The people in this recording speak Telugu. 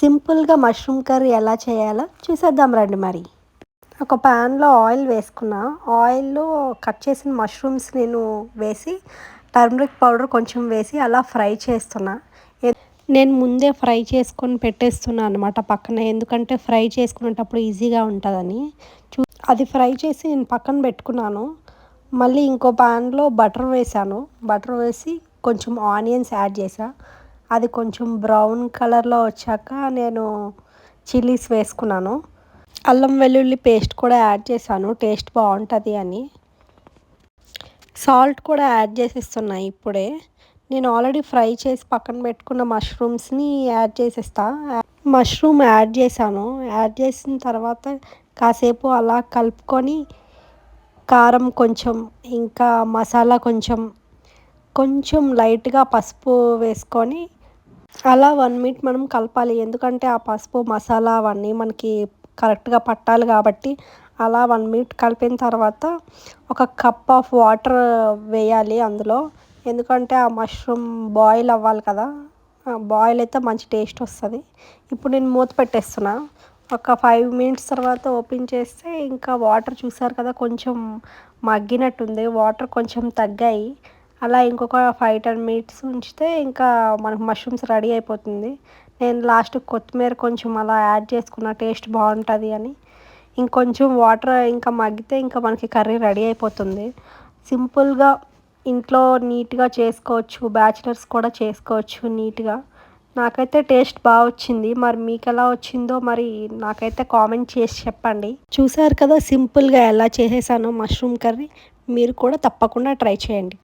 సింపుల్గా మష్రూమ్ కర్రీ ఎలా చేయాలో చూసేద్దాం రండి మరి. ఒక ప్యాన్లో ఆయిల్ వేసుకున్నా ఆయిల్లో కట్ చేసిన మష్రూమ్స్ నేను వేసి టర్మరిక్ పౌడర్ కొంచెం వేసి అలా ఫ్రై చేస్తున్నా. నేను ముందే ఫ్రై చేసుకొని పెట్టేస్తున్నాను అనమాట పక్కన ఎందుకంటే ఫ్రై చేసుకునేటప్పుడు ఈజీగా ఉంటుందని. చూ అది ఫ్రై చేసి నేను పక్కన పెట్టుకున్నాను. మళ్ళీ ఇంకో ప్యాన్లో బటర్ వేసాను. బటర్ వేసి కొంచెం ఆనియన్స్ యాడ్ చేసా అది కొంచెం బ్రౌన్ కలర్లో వచ్చాక నేను చిల్లీస్ వేసుకున్నాను. అల్లం వెల్లుల్లి పేస్ట్ కూడా యాడ్ చేశాను. టేస్ట్ బాగుంటుంది అని. సాల్ట్ కూడా యాడ్ చేసేస్తున్నాయి ఇప్పుడే. నేను ఆల్రెడీ ఫ్రై చేసి పక్కన పెట్టుకున్న మష్రూమ్స్ని యాడ్ చేసేస్తా. మష్రూమ్ యాడ్ చేశాను. యాడ్ చేసిన తర్వాత కాసేపు అలా కలుపుకొని కారం కొంచెం ఇంకా మసాలా కొంచెం కొంచెం లైట్గా పసుపు వేసుకొని అలా వన్ మినిట్ మనం కలపాలి. ఎందుకంటే ఆ పసుపు మసాలా అవన్నీ మనకి కరెక్ట్గా పట్టాలి కాబట్టి అలా వన్ మినిట్ కలిపిన తర్వాత ఒక కప్ ఆఫ్ వాటర్ వేయాలి అందులో. ఎందుకంటే ఆ మష్రూమ్ బాయిల్ అవ్వాలి కదా బాయిల్ అయితే మంచి టేస్ట్ వస్తుంది. ఇప్పుడు నేను మూత పెట్టేస్తున్నా. ఒక ఫైవ్ మినిట్స్ తర్వాత ఓపెన్ చేస్తే ఇంకా వాటర్ చూసారు కదా కొంచెం మగ్గినట్టుంది. వాటర్ కొంచెం తగ్గాయి. అలా ఇంకొక ఫైవ్ టెన్ మినిట్స్ ఉంచితే ఇంకా మనకు మష్రూమ్స్ రెడీ అయిపోతుంది. నేను లాస్ట్ కొత్తిమీర కొంచెం అలా యాడ్ చేసుకున్న టేస్ట్ బాగుంటుంది అని. ఇంకొంచెం వాటర్ ఇంకా మగ్గితే ఇంకా మనకి కర్రీ రెడీ అయిపోతుంది. సింపుల్గా ఇంట్లో నీట్గా చేసుకోవచ్చు బ్యాచిలర్స్ కూడా చేసుకోవచ్చు నీట్గా నాకైతే టేస్ట్ బాగా వచ్చింది. మరి మీకు ఎలా వచ్చిందో మరి నాకైతే కామెంట్ చేసి చెప్పండి. చూసారు కదా సింపుల్గా ఎలా చేసేసానో మష్రూమ్ కర్రీ మీరు కూడా తప్పకుండా ట్రై చేయండి.